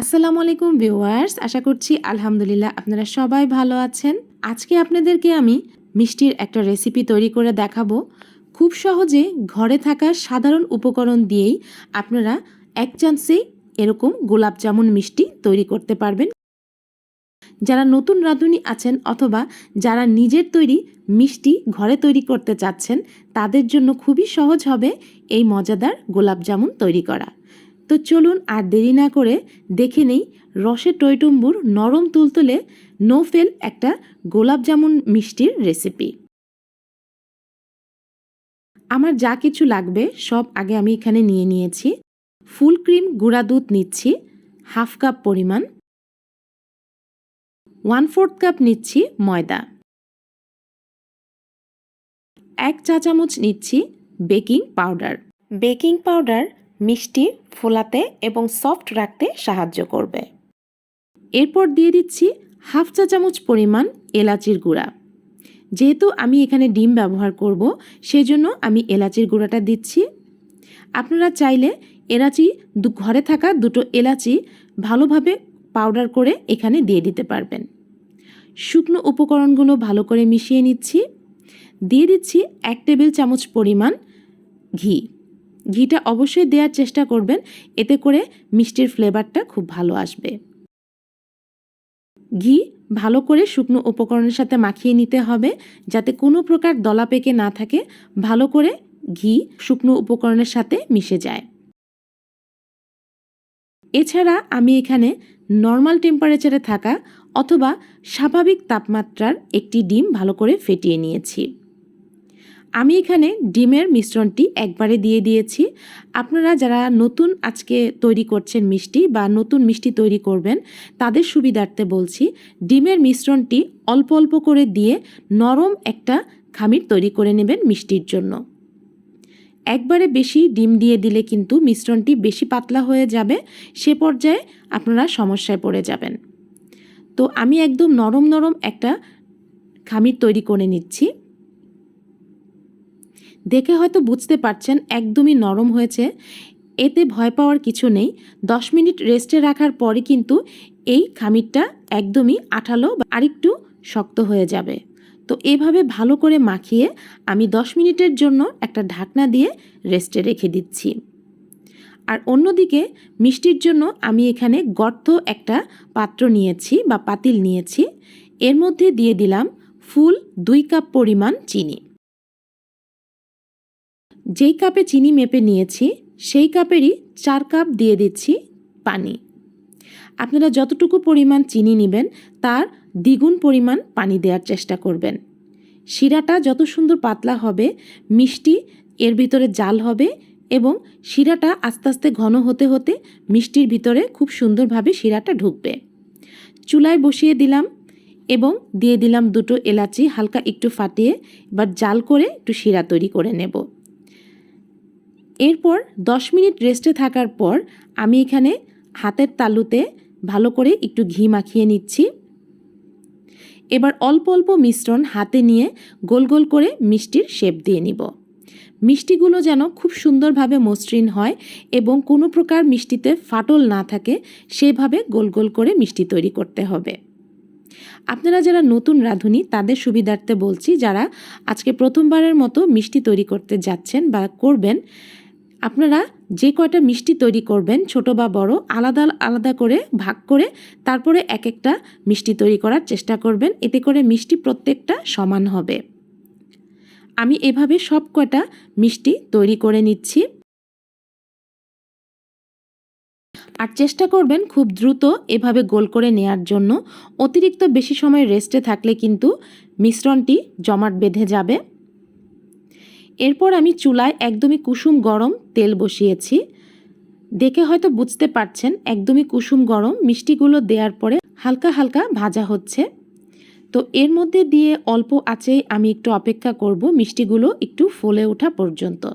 আসসালামু আলাইকুম ভিউয়ার্স, আশা করছি আলহামদুলিল্লাহ আপনারা সবাই ভালো আছেন। আজকে আপনাদেরকে আমি মিষ্টির একটা রেসিপি তৈরি করে দেখাবো। খুব সহজে ঘরে থাকা সাধারণ উপকরণ দিয়েই আপনারা এক চান্সেই এরকম গোলাপ জামুন মিষ্টি তৈরি করতে পারবেন। যারা নতুন রাঁধুনি আছেন অথবা যারা নিজের তৈরি মিষ্টি ঘরে তৈরি করতে চাচ্ছেন, তাদের জন্য খুবই সহজ হবে এই মজাদার গোলাপ জামুন তৈরি করা। তো চলুন আর দেরি না করে দেখে নেই রসে টইটুম্বুর নরম তুলতুলে নো ফেল একটা গোলাপ জামুন মিষ্টির রেসিপি আমার যা কিছু লাগবে সব আগে আমি এখানে নিয়ে নিয়েছি। ফুল ক্রিম, গুঁড়া দুধ নিচ্ছি, হাফ কাপ পরিমাণ। ওয়ান ফোর্থ কাপ নিচ্ছি ময়দা। এক চা চামচ নিচ্ছি বেকিং পাউডার বেকিং পাউডার মিষ্টি, ফোলাতে এবং সফট রাখতে সাহায্য করবে। এরপর দিয়ে দিচ্ছি হাফ চা চামচ পরিমাণ এলাচির গুঁড়া। যেহেতু আমি এখানে ডিম ব্যবহার করব, সেজন্য আমি এলাচির গুঁড়াটা দিচ্ছি। আপনারা চাইলে এলাচি ঘরে থাকা দুটো এলাচি ভালোভাবে পাউডার করে এখানে দিয়ে দিতে পারবেন। শুকনো উপকরণগুলো ভালো করে মিশিয়ে নিচ্ছি। দিয়ে দিচ্ছি এক টেবিল চামচ পরিমাণ ঘি। ঘিটা অবশ্যই দেওয়ার চেষ্টা করবেন, এতে করে মিষ্টির ফ্লেভারটা খুব ভালো আসবে। ঘি ভালো করে শুকনো উপকরণের সাথে মাখিয়ে নিতে হবে, যাতে কোনো প্রকার দলা পেকে না থাকে, ভালো করে ঘি শুকনো উপকরণের সাথে মিশে যায়। এছাড়া আমি এখানে নর্মাল টেম্পারেচারে থাকা অথবা স্বাভাবিক তাপমাত্রার একটি ডিম ভালো করে ফেটিয়ে নিয়েছি। আমি এখানে ডিমের মিশ্রণটি একবারে দিয়ে দিয়েছি। আপনারা যারা নতুন আজকে তৈরি করছেন মিষ্টি বা নতুন মিষ্টি তৈরি করবেন, তাদের সুবিধার্থে বলছি, ডিমের মিশ্রণটি অল্প অল্প করে দিয়ে নরম একটা খামির তৈরি করে নেবেন মিষ্টির জন্য। একবারে বেশি ডিম দিয়ে দিলে কিন্তু মিশ্রণটি বেশি পাতলা হয়ে যাবে, সে পর্যায়ে আপনারা সমস্যায় পড়ে যাবেন। তো আমি একদম নরম নরম একটা খামির তৈরি করে নিচ্ছি। দেখে হয়তো বুঝতে পারছেন একদমই নরম হয়েছে। এতে ভয় পাওয়ার কিছু নেই। দশ মিনিট রেস্টে রাখার পরে কিন্তু এই খামিরটা একদমই আঠালো বা আরেকটু শক্ত হয়ে যাবে। তো এভাবে ভালো করে মাখিয়ে আমি দশ মিনিটের জন্য একটা ঢাকনা দিয়ে রেস্টে রেখে দিচ্ছি। আর অন্যদিকে মিষ্টির জন্য আমি এখানে গর্ত একটা পাত্র নিয়েছি বা পাতিল নিয়েছি। এর মধ্যে দিয়ে দিলাম ফুল দুই কাপ পরিমাণ চিনি। যেই কাপে চিনি মেপে নিয়েছি, সেই কাপেরই চার কাপ দিয়ে দিচ্ছি পানি। আপনারা যতটুকু পরিমাণ চিনি নেবেন, তার দ্বিগুণ পরিমাণ পানি দেওয়ার চেষ্টা করবেন। শিরাটা যত সুন্দর পাতলা হবে, মিষ্টি এর ভিতরে জাল হবে এবং শিরাটা আস্তে আস্তে ঘন হতে হতে মিষ্টির ভিতরে খুব সুন্দরভাবে শিরাটা ঢুকবে। চুলায় বসিয়ে দিলাম এবং দিয়ে দিলাম দুটো এলাচি হালকা একটু ফাটিয়ে এবার জাল করে একটু শিরা তৈরি করে নেব। এরপর দশ মিনিট রেস্টে থাকার পর আমি এখানে হাতের তালুতে ভালো করে একটু ঘি মাখিয়ে নিচ্ছি। এবার অল্প অল্প মিশ্রণ হাতে নিয়ে গোল গোল করে মিষ্টির শেপ দিয়ে নিব। মিষ্টিগুলো যেন খুব সুন্দরভাবে মসৃণ হয় এবং কোনো প্রকার মিষ্টিতে ফাটল না থাকে, সেভাবে গোল গোল করে মিষ্টি তৈরি করতে হবে। আপনারা যারা নতুন রাঁধুনি, তাদের সুবিধার্থে বলছি, যারা আজকে প্রথমবারের মতো মিষ্টি তৈরি করতে যাচ্ছেন বা করবেন আপনারা যে কয়টা মিষ্টি তৈরি করবেন, ছোট বা বড়, আলাদা আলাদা করে ভাগ করে তারপরে এক একটা মিষ্টি তৈরি করার চেষ্টা করবেন। এতে করে মিষ্টি প্রত্যেকটা সমান হবে। আমি এভাবে সব কয়টা মিষ্টি তৈরি করে নিচ্ছি। আর চেষ্টা করবেন খুব দ্রুত এভাবে গোল করে নেয়ার জন্য। অতিরিক্ত বেশি সময় রেস্টে থাকলে কিন্তু মিশ্রণটি জমাট বেঁধে যাবে। এরপর আমি চুলায় একদমই কুসুম গরম তেল বসিয়েছি। দেখে হয়তো বুঝতে পারছেন, একদমই কুসুম গরম, মিষ্টিগুলো দেওয়ার পরে হালকা হালকা ভাজা হচ্ছে। তো এর মধ্যে দিয়ে অল্প আঁচেই আমি একটু অপেক্ষা করব, মিষ্টিগুলো একটু ফুলে ওঠা পর্যন্ত।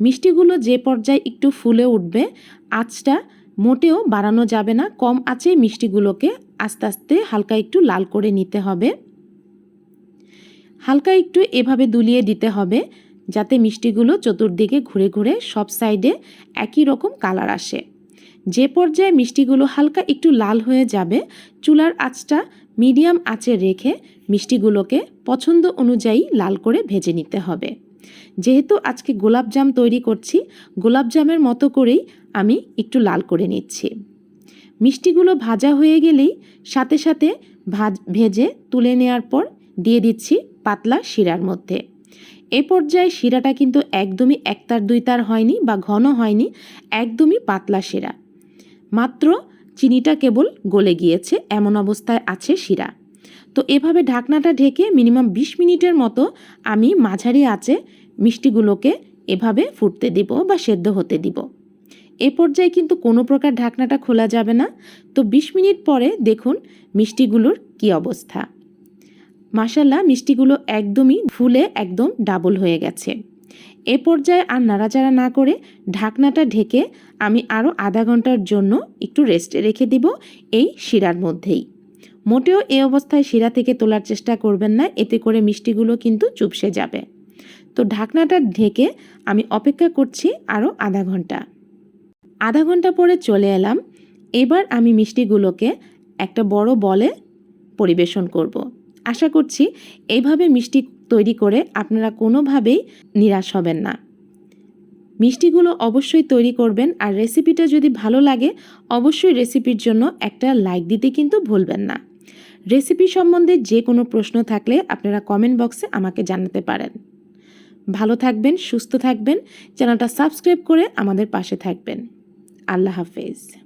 মিষ্টিগুলো যে পর্যায়ে একটু ফুলে উঠবে, আঁচটা মোটেও বাড়ানো যাবে না, কম আঁচে মিষ্টিগুলোকে আস্তে আস্তে হালকা একটু লাল করে নিতে হবে। হালকা একটু এভাবে দুলিয়ে দিতে হবে, যাতে মিষ্টিগুলো চতুর্দিকে ঘুরে ঘুরে সব সাইডে একই রকম কালার আসে। যে পর্যায়ে মিষ্টিগুলো হালকা একটু লাল হয়ে যাবে, চুলার আঁচটা মিডিয়াম আঁচে রেখে মিষ্টিগুলোকে পছন্দ অনুযায়ী লাল করে ভেজে নিতে হবে। যেহেতু আজকে গোলাপজাম তৈরি করছি গোলাপজামের মতো করেই আমি একটু লাল করে নিচ্ছি। মিষ্টিগুলো ভাজা হয়ে গেলেই সাথে সাথে ভাজ, ভেজে তুলে নেওয়ার পর দিয়ে দিচ্ছি পাতলা শিরার মধ্যে। এ পর্যায়ে শিরাটা কিন্তু একদমই একতার দুই তার হয়নি বা ঘন হয়নি, একদমই পাতলা শিরা। মাত্র চিনিটা কেবল গলে গিয়েছে, এমন অবস্থায় আছে শিরা। তো এভাবে ঢাকনাটা ঢেকে মিনিমাম বিশ মিনিটের মতো আমি মাঝারি আঁচে মিষ্টিগুলোকে এভাবে ফুটতে দিব বা সেদ্ধ হতে দিব। এ পর্যায়ে কিন্তু কোনো প্রকার ঢাকনাটা খোলা যাবে না। তো বিশ মিনিট পরে দেখুন মিষ্টিগুলোর কি অবস্থা। মাসাল্লাহ মিষ্টিগুলো একদমই ফুলে একদম ডাবল হয়ে গেছে। এ পর্যায়ে আর নাড়াচাড়া না করে ঢাকনাটা ঢেকে আমি আরও আধা ঘণ্টার জন্য একটু রেস্টে রেখে দিব এই শিরার মধ্যেই। মোটেও এই অবস্থায় শিরা থেকে তোলার চেষ্টা করবেন না, এতে করে মিষ্টিগুলো কিন্তু চুপসে যাবে। তো ঢাকনাটা ঢেকে আমি অপেক্ষা করছি আরও আধা ঘণ্টা। আধা ঘণ্টা পরে চলে এলাম। এবার আমি মিষ্টিগুলোকে একটা বড় বলে পরিবেশন করব। আশা করছি এইভাবে মিষ্টি তৈরি করে আপনারা কোনোভাবেই নিরাশ হবেন না। মিষ্টিগুলো অবশ্যই তৈরি করবেন আর রেসিপিটা যদি ভালো লাগে, অবশ্যই রেসিপির জন্য একটা লাইক দিতে কিন্তু ভুলবেন না। রেসিপি সম্বন্ধে যে কোনো প্রশ্ন থাকলে আপনারা কমেন্ট বক্সে আমাকে জানাতে পারেন। ভালো থাকবেন, সুস্থ থাকবেন, চ্যানেলটা সাবস্ক্রাইব করে আমাদের পাশে থাকবেন। আল্লাহ হাফেজ।